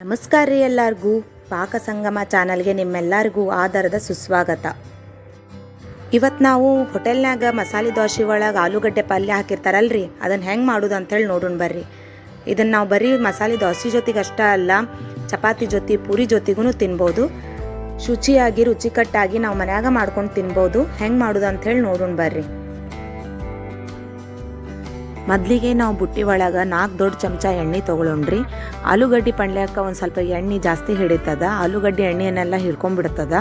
ನಮಸ್ಕಾರ ರೀ ಎಲ್ಲರಿಗೂ. ಪಾಕ ಸಂಗಮ ಚಾನಲ್ಗೆ ನಿಮ್ಮೆಲ್ಲರಿಗೂ ಆಧಾರದ ಸುಸ್ವಾಗತ. ಇವತ್ತು ನಾವು ಹೋಟೆಲ್ನಾಗ ಮಸಾಲೆ ದೋಸೆ ಒಳಗೆ ಆಲೂಗಡ್ಡೆ ಪಲ್ಯ ಹಾಕಿರ್ತಾರಲ್ರಿ ಅದನ್ನು ಹೆಂಗೆ ಮಾಡೋದು ಅಂತೇಳಿ ನೋಡೋಣ ಬರ್ರಿ. ಇದನ್ನು ನಾವು ಬರೀ ಮಸಾಲೆ ದೋಸೆ ಜೊತೆಗೆ ಅಷ್ಟೇ ಅಲ್ಲ, ಚಪಾತಿ ಜೊತೆ, ಪೂರಿ ಜೊತೆಗೂ ತಿನ್ಬೋದು. ಶುಚಿಯಾಗಿ, ರುಚಿಕಟ್ಟಾಗಿ ನಾವು ಮನ್ಯಾಗ ಮಾಡ್ಕೊಂಡು ತಿನ್ಬೋದು. ಹೆಂಗೆ ಮಾಡೋದು ಅಂಥೇಳಿ ನೋಡೋಣ ಬರ್ರಿ. ಮೊದಲಿಗೆ ನಾವು ಬುಟ್ಟಿ ಒಳಗೆ ನಾಲ್ಕು ದೊಡ್ಡ ಚಮಚ ಎಣ್ಣೆ ತೊಗೊಳೋಣ್ರಿ. ಆಲೂಗಡ್ಡೆ ಪಲ್ಯಕ್ಕೆ ಒಂದು ಸ್ವಲ್ಪ ಎಣ್ಣೆ ಜಾಸ್ತಿ ಹಿಡಿತದ. ಆಲೂಗಡ್ಡೆ ಎಣ್ಣೆಯನ್ನೆಲ್ಲ ಹಿಡ್ಕೊಂಡ್ಬಿಡ್ತದ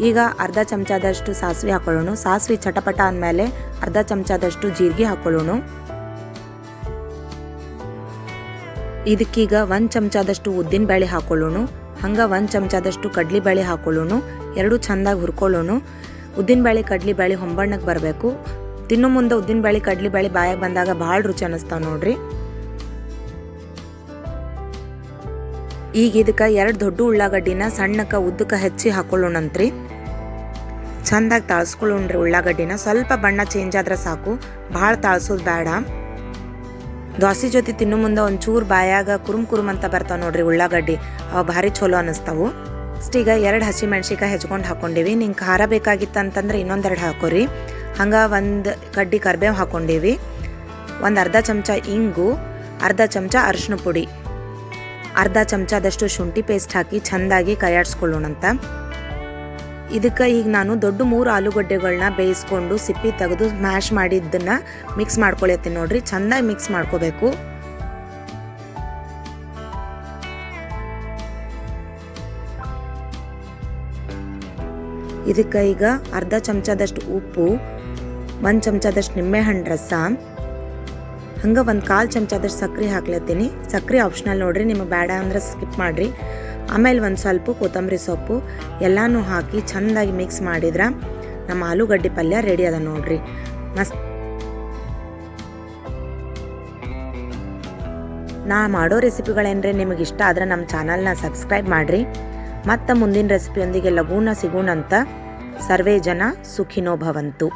ಈಗ ಅರ್ಧ ಚಮಚದಷ್ಟು ಸಾಸಿವೆ ಹಾಕೊಳ್ಳೋಣ. ಸಾಸಿವೆ ಚಟಪಟ ಅಂದಮೇಲೆ ಅರ್ಧ ಚಮಚದಷ್ಟು ಜೀರಿಗೆ ಹಾಕೊಳ್ಳೋಣ. ಇದಕ್ಕೀಗ ಒಂದು ಚಮಚದಷ್ಟು ಉದ್ದಿನ ಬೇಳೆ ಹಾಕೊಳ್ಳೋಣ. ಹಂಗೆ ಒಂದು ಚಮಚದಷ್ಟು ಕಡ್ಲಿ ಬೇಳೆ ಹಾಕೊಳ್ಳೋಣ. ಎರಡು ಚೆಂದಾಗಿ ಹುರ್ಕೊಳ್ಳೋಣ. ಉದ್ದಿನ ಬೇಳೆ, ಕಡ್ಲಿ ಬೇಳೆ ಹೊಂಬಣ್ಣಕ್ಕೆ ಬರಬೇಕು. ತಿನ್ನೋ ಮುಂದೆ ಉದ್ದಿನ ಬೇಳೆ ಕಡ್ಲಿ ಬೇಳೆ ಬಾಯಾಗ ಬಂದಾಗ ಭಾಳ ರುಚಿ ಅನ್ನಿಸ್ತಾವ ನೋಡ್ರಿ. ಈಗ ಇದಕ್ಕೆ ಎರಡು ದೊಡ್ಡ ಉಳ್ಳಾಗಡ್ಡಿನ ಸಣ್ಣಕ್ಕೆ ಉದ್ದಕ್ಕೆ ಹೆಚ್ಚಿ ಹಾಕೊಳ್ಳೋಣಂತ್ರಿ. ಚಂದಾಗಿ ತಾಳ್ಸ್ಕೊಳ್ಳೋಣ್ರಿ ಉಳ್ಳಾಗಡ್ಡಿನ. ಸ್ವಲ್ಪ ಬಣ್ಣ ಚೇಂಜ್ ಆದ್ರೆ ಸಾಕು. ಭಾಳ ತಾಳ್ಸೋದು ಬೇಡ. ದೋಸೆ ಜೊತೆ ತಿನ್ನೋ ಮುಂದೆ ಒಂಚೂರು ಬಾಯಾಗ ಕುರುಮ್ ಕುರುಮ್ ಅಂತ ಬರ್ತಾವೆ ನೋಡ್ರಿ ಉಳ್ಳಾಗಡ್ಡಿ. ಅವು ಭಾರಿ ಚಲೋ ಅನ್ನಿಸ್ತಾವು ನೆಕ್ಸ್ಟ್ ಈಗ ಎರಡು ಹಸಿ ಮೆಣ್ಸಿಕಾಯಿ ಹೆಚ್ಕೊಂಡು ಹಾಕೊಂಡಿವಿ. ನಿಂಗೆ ಖಾರ ಬೇಕಾಗಿತ್ತು ಅಂತಂದ್ರೆ ಇನ್ನೊಂದೆರಡು ಹಾಕೋರಿ. ಹಂಗೆ ಒಂದು ಕಡ್ಡಿ ಕರ್ಬೇವು ಹಾಕೊಂಡೀವಿ. ಒಂದು ಅರ್ಧ ಚಮಚ ಇಂಗು, ಅರ್ಧ ಚಮಚ ಅರಿಶಿನ ಪುಡಿ. ಅರ್ಧ ಚಮಚದಷ್ಟು ಶುಂಠಿ ಪೇಸ್ಟ್ ಹಾಕಿ ಚೆಂದಾಗಿ ಕೈಯಾಡಿಸ್ಕೊಳ್ಳೋಣಂತ. ಇದಕ್ಕೆ ಈಗ ನಾನು ದೊಡ್ಡ ಮೂರು ಆಲೂಗಡ್ಡೆಗಳನ್ನ ಬೇಯಿಸ್ಕೊಂಡು ಸಿಪ್ಪಿ ತೆಗೆದು ಮ್ಯಾಶ್ ಮಾಡಿದ್ದನ್ನು ಮಿಕ್ಸ್ ಮಾಡ್ಕೊಳತ್ತೀನಿ ನೋಡ್ರಿ, ಚೆಂದಾಗಿ ಮಿಕ್ಸ್ ಮಾಡ್ಕೋಬೇಕು. ಇದಕ್ಕೆ ಈಗ ಅರ್ಧ ಚಮಚದಷ್ಟು ಉಪ್ಪು, ಒಂದು ಚಮಚದಷ್ಟು ನಿಂಬೆಹಣ್ಣು ರಸ, ಹಂಗೆ ಒಂದು ಕಾಲು ಚಮಚದಷ್ಟು ಸಕ್ಕರೆ ಹಾಕ್ಲತ್ತೀನಿ. ಸಕ್ಕರೆ ಆಪ್ಷನಲ್ ನೋಡಿರಿ, ನಿಮಗೆ ಬೇಡ ಅಂದ್ರೆ ಸ್ಕಿಪ್ ಮಾಡಿರಿ. ಆಮೇಲೆ ಒಂದು ಸ್ವಲ್ಪ ಕೊತ್ತಂಬರಿ ಸೊಪ್ಪು, ಎಲ್ಲನೂ ಹಾಕಿ ಚೆಂದಾಗಿ ಮಿಕ್ಸ್ ಮಾಡಿದ್ರೆ ನಮ್ಮ ಆಲೂಗಡ್ಡೆ ಪಲ್ಯ ರೆಡಿ ಅದ ನೋಡ್ರಿ. ಮಸ್ತ್. ನಾ ಮಾಡೋ ರೆಸಿಪಿಗಳೇನ್ರಿ ನಿಮಗೆ ಇಷ್ಟ ಆದರೆ ನಮ್ಮ ಚಾನಲ್ನ ಸಬ್ಸ್ಕ್ರೈಬ್ ಮಾಡಿರಿ. ಮತ್ತು ಮುಂದಿನ ರೆಸಿಪಿಯೊಂದಿಗೆ ಲಗೂನ ಸಿಗೋಣಂತ ಸರ್ವೇ ಜನ ಸುಖಿನೋ ಭವಂತು.